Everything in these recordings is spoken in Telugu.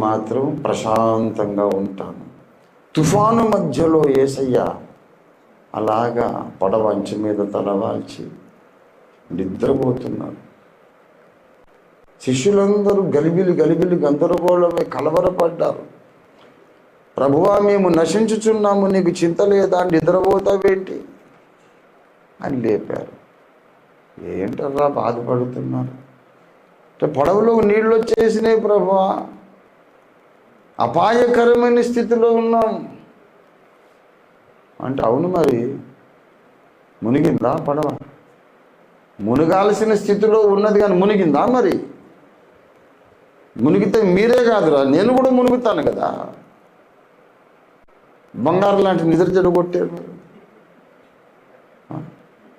మాత్రం ప్రశాంతంగా ఉంటాను. తుఫాను మధ్యలో ఏసయ్య అలాగా పడవ అంచు మీద తలవాల్చి నిద్రపోతున్నాడు శిష్యులందరూ గలిబిలి గలిబిలి గందరగోళమై కలవరపడ్డారు. ప్రభువా మేము నశించుచున్నాము నీకు చింత లేదా నిద్రపోతావేంటి? అని లేపారు. ఏంటర్రా బాధపడుతున్నారు? అంటే పడవలో నీళ్ళు వచ్చేసినాయి ప్రభువా. అపాయకరమైన స్థితిలో ఉన్నాం. అంటే అవును మరి మునిగిందా పడవ? మునగాల్సిన స్థితిలో ఉన్నది కానీ మునిగిందా మరి? మునిగితే మీరే కాదురా నేను కూడా మునుగుతాను కదా. బంగారు లాంటి నిద్ర చెడగొట్టారు మరి.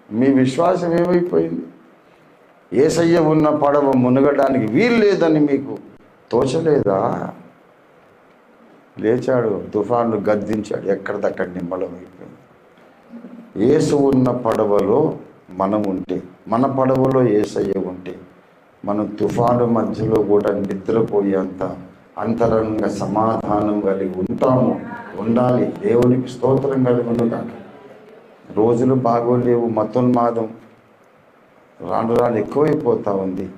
మీ విశ్వాసం ఏమైపోయింది? ఏసయ్య ఉన్న పడవ మునగడానికి వీలు లేదని మీకు తోచలేదా? లేచాడు తుఫాను గద్దించాడు ఎక్కడిదక్కడ నిమ్మలం అయిపోయింది. ఏసు ఉన్న పడవలో మనం ఉంటే మన పడవలో ఏసయ్య ఉంటే మనం తుఫాను మధ్యలో కూడా నిద్రపోయేంత అంతరంగ సమాధానం కలిగి ఉంటాము ఉండాలి. దేవునికి స్తోత్రం కలిగి ఉండగాక. రోజులు బాగోలేవు మతోన్మాదం రాను రాను ఎక్కువైపోతూ ఉంది.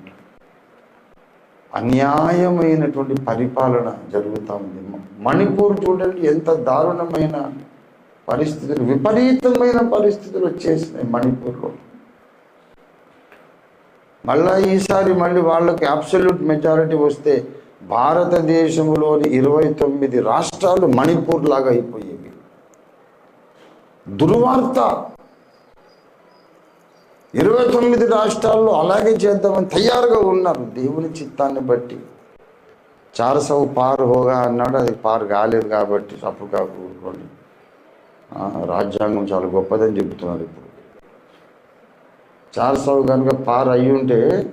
అన్యాయమైనటువంటి పరిపాలన జరుగుతూ ఉంది. మణిపూర్ చూడండి ఎంత దారుణమైన పరిస్థితులు విపరీతమైన పరిస్థితులు వచ్చేసినాయి మణిపూర్లో. మళ్ళా ఈసారి మళ్ళీ వాళ్ళకి అబ్సల్యూట్ మెజారిటీ వస్తే భారతదేశంలోని ఇరవై తొమ్మిది రాష్ట్రాలు మణిపూర్ లాగా అయిపోయేవి. దుర్వార్త ఇరవై తొమ్మిది రాష్ట్రాల్లో అలాగే చేద్దామని తయారుగా ఉన్నారు. దేవుని చిత్తాన్ని బట్టి. చారసవు పారు హోగా అన్నాడు. అది పారు కాలేదు కాబట్టి తప్పు కాకు రాజ్యాంగం చాలా గొప్పదని చెబుతున్నారు ఇప్పుడు. చారసవు కనుక పారు అయి ఉంటే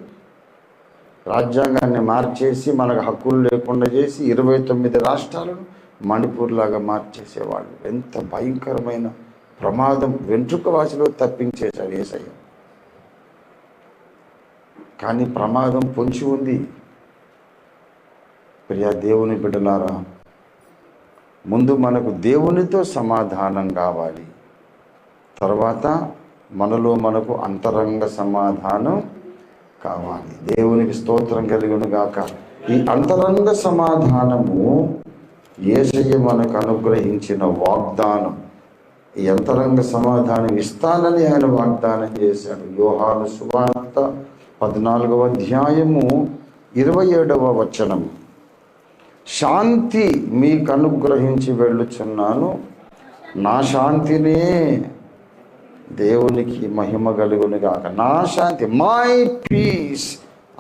రాజ్యాంగాన్ని మార్చేసి మనకు హక్కులు లేకుండా చేసి ఇరవై తొమ్మిది రాష్ట్రాలను మణిపూర్ లాగా మార్చేసేవాళ్ళు. ఎంత భయంకరమైన ప్రమాదం. వెంట్రుక వాసిలో తప్పించేశాడు ఏసయ్య. కానీ ప్రమాదం పొంచి ఉంది. ప్రియా దేవుని బిడ్డలారా ముందు మనకు దేవునితో సమాధానం కావాలి. తర్వాత మనలో మనకు అంతరంగ సమాధానం కావాలి. దేవునికి స్తోత్రం కలిగిన గాక. ఈ అంతరంగ సమాధానము ఏసయ్య మనకు అనుగ్రహించిన వాగ్దానం. ఈ అంతరంగ సమాధానం ఇస్తానని ఆయన వాగ్దానం చేశాడు. యోహాను సువార్త పద్నాలుగవ అధ్యాయము ఇరవై ఏడవ వచనం. శాంతి మీకు అనుగ్రహించి వెళ్ళుచున్నాను. నా శాంతినే దేవునికి మహిమ కలుగును కాక నా శాంతి my peace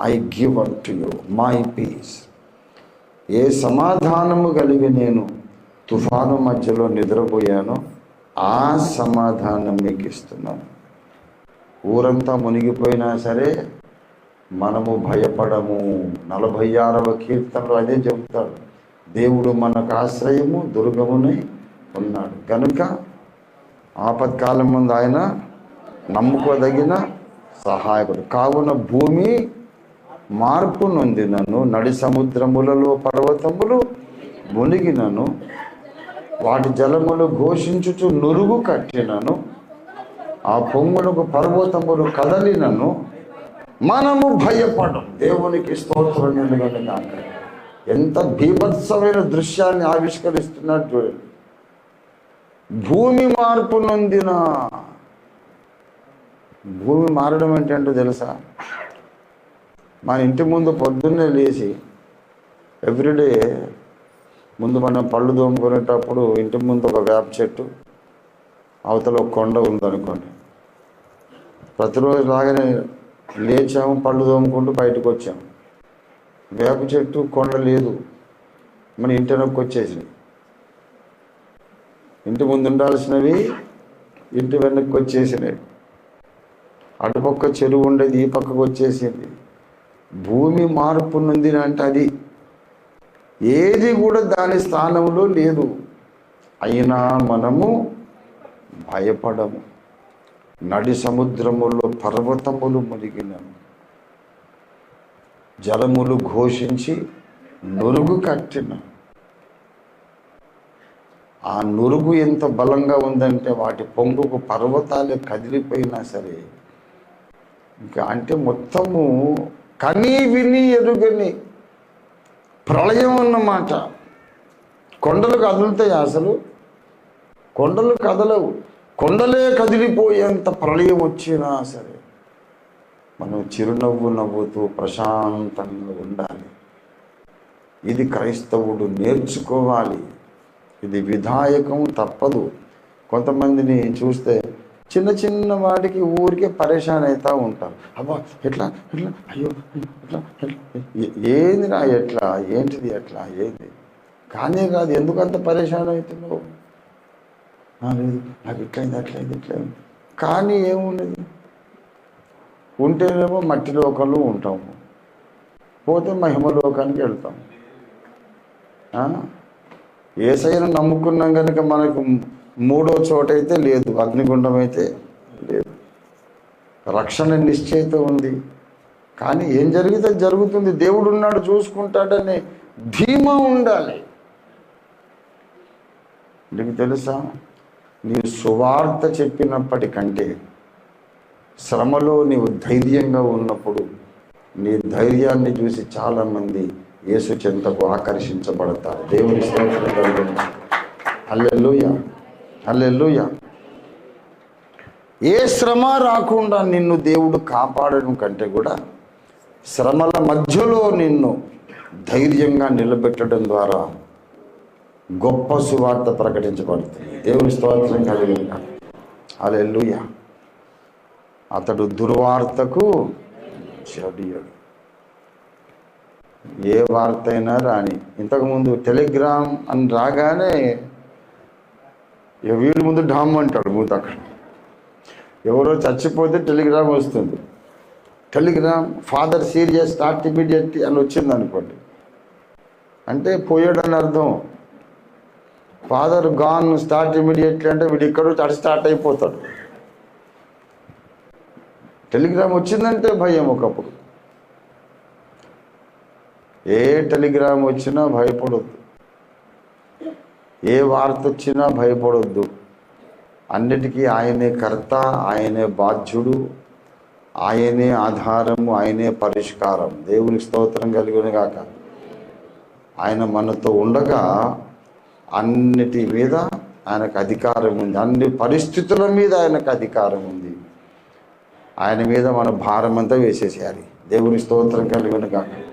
I give unto you my peace ఏ సమాధానము కలిగి నేను తుఫాను మధ్యలో నిద్రపోయానో ఆ సమాధానం మీకు ఇస్తున్నాను. ఊరంతా మునిగిపోయినా సరే మనము భయపడము. నలభై ఆరవ కీర్తనలో అదే చెబుతాడు. దేవుడు మనకు ఆశ్రయము దుర్గమునై ఉన్నాడు. కనుక ఆపత్కాలం ముందు ఆయన నమ్ముకోదగిన సహాయకుడు. కావున భూమి మార్పు నొందినను నడి సముద్రములలో పర్వతములు మునిగినను వాటి జలములు ఘోషించుచు నురుగు కట్టినను ఆ పొంగునకు పర్వతములు కదలినను మనము భయపడం దేవునికి స్తోత్రం ఎందుకంటే కాక ఎంత భీభత్సమైన దృశ్యాన్ని ఆవిష్కరిస్తున్నట్టు చూడండి. భూమి మార్పు నొందిన. భూమి మారడం ఏంటంటే తెలుసా? మన ఇంటి ముందు పొద్దున్నే లేచి ఎవ్రీడే ముందు మనం పళ్ళు దోముకునేటప్పుడు ఇంటి ముందు ఒక వేప చెట్టు అవతల ఒక కొండ ఉందనుకోండి. ప్రతిరోజు లాగానే లేచాము పళ్ళు తోముకుంటూ బయటకు వచ్చాము వేప చెట్టు కొండ లేదు. మన ఇంటి నొక్కి వచ్చేసినాయి ఇంటి ముందు ఉండాల్సినవి ఇంటి వెనక్కి వచ్చేసినాయి అటుపక్క చెరువు ఉండేది ఈ పక్కకు వచ్చేసింది. భూమి మార్పు నుంది అంటే అది. ఏది కూడా దాని స్థానంలో లేదు. అయినా మనము భయపడము. నడి సముద్రములో పర్వతములు మునిగినను. జలములు ఘోషించి నురుగు కట్టిన. ఆ నురుగు ఎంత బలంగా ఉందంటే వాటి పొంగుకు పర్వతాలే కదిలిపోయినా సరే ఇంకా అంటే మొత్తము కని విని ఎరుగని ప్రళయం అన్నమాట. కొండలు కదులుతాయి అసలు. కొండలు కదలవు. కొండలే కదిలిపోయేంత ప్రళయం వచ్చినా సరే మనం చిరునవ్వు నవ్వుతూ ప్రశాంతంగా ఉండాలి. ఇది క్రైస్తవుడు నేర్చుకోవాలి. ఇది విధాయకం తప్పదు. కొంతమందిని చూస్తే చిన్న చిన్న వాటికి ఊరికే పరేషాన్ అవుతూ ఉంటారు. అబ్బా ఎట్లా? ఎట్లా? అయ్యో ఎట్లా? ఏంది నా ఏందిరా ఎట్లా? ఏంటిది ఎట్లా? ఏంది? కానే కాదు ఎందుకంత పరేషాన్ అవుతున్నావు? లేదు నాకు ఇట్లయింది అట్లయింది ఇట్లయింది కానీ ఏమున్నది ఉంటేనేమో మట్టి లోకంలో ఉంటాము పోతే మహిమ లోకానికి వెళ్తాం. ఏసైనా నమ్ముకున్నాం కనుక మనకు మూడో చోటైతే లేదు అగ్నిగుండం అయితే లేదు. రక్షణ నిశ్చయిత ఉంది. కానీ ఏం జరిగితే జరుగుతుంది. దేవుడు ఉన్నాడు చూసుకుంటాడనే ధీమా ఉండాలి. నీకు తెలుసా? నీ సువార్త చెప్పినప్పటికంటే శ్రమలో నీవు ధైర్యంగా ఉన్నప్పుడు నీ ధైర్యాన్ని చూసి చాలామంది యేసు చెంతకు ఆకర్షించబడతారు. దేవుని స్తోత్రం అల్లెల్లుయ అల్లెల్లుయ ఏ శ్రమ రాకుండా నిన్ను దేవుడు కాపాడడం కంటే కూడా శ్రమల మధ్యలో నిన్ను ధైర్యంగా నిలబెట్టడం ద్వారా గొప్ప సువార్త ప్రకటించబడుతుంది దేవుని స్తోత్రం కలిగిన అల్లెల్లుయ అతడు దుర్వార్తకు చెడియడు ఏ వార్త అయినా రాని. ఇంతకుముందు టెలిగ్రామ్ అని రాగానే వీడి ముందు డామ్ అంటాడు ముందు అక్కడ. ఎవరో చచ్చిపోతే టెలిగ్రామ్ వస్తుంది. Telegram father serious start immediate అని వచ్చింది అనుకోండి అంటే పోయాడని అర్థం. ఫాదర్ గాన్ స్టార్ట్ ఇమీడియట్లీ అంటే వీడు ఇక్కడ అటు స్టార్ట్ అయిపోతాడు. టెలిగ్రామ్ వచ్చిందంటే భయం ఒకప్పుడు. ఏ టెలిగ్రామ్ వచ్చినా భయపడొద్దు. ఏ వార్త వచ్చినా భయపడొద్దు. అన్నిటికీ ఆయనే కర్త ఆయనే బాధ్యుడు ఆయనే ఆధారము ఆయనే పరిష్కారం. దేవునికి స్తోత్రం కలిగిన గాక ఆయన మనతో ఉండగా అన్నిటి మీద ఆయనకు అధికారం ఉంది. అన్ని పరిస్థితుల మీద ఆయనకు అధికారం ఉంది. ఆయన మీద మన భారం అంతా వేసేసేయాలి. దేవుని స్తోత్రం కలిగిన గాక.